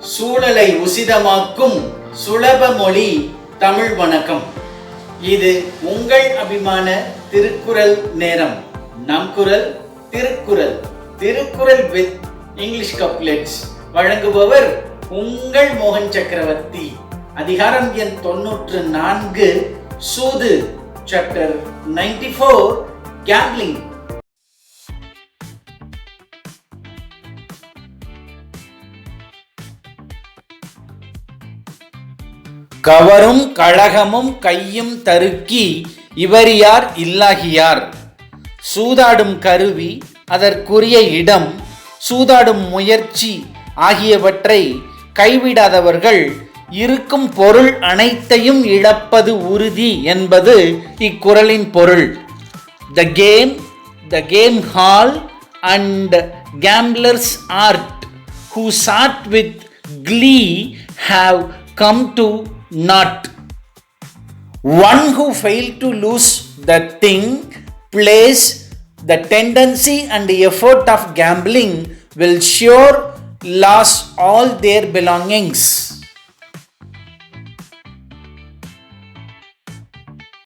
சூழலை உசிதமாக்கும் சுலப மொழி தமிழ் வணக்கம். இது உங்கள் அபிமான திருக்குறள் நேரம். நம் குரல் Thirukkural. Thirukkural with English couplets. வழங்குபவர் உங்கள் மோகன் சக்கரவர்த்தி. அதிகாரம் எண் தொன்னூற்று நான்கு சூது சாப்டர் நைன்டி ஃபோர் கேம்லிங் கவரும் கழகமும் கையும் தருக்கி இவர் யார் இல்லாகியார்? சூதாடும் கருவி அதற்குரிய இடம் சூதாடும் முயற்சி ஆகியவற்றை கைவிடாதவர்கள் இருக்கும் பொருள் அனைத்தையும் இழப்பது உறுதி என்பது இக்குறளின் பொருள். The game the game hall and gamblers art who sat with glee have come to naught. One who failed to lose the thing, place, the tendency and the effort of gambling will sure lose all their belongings.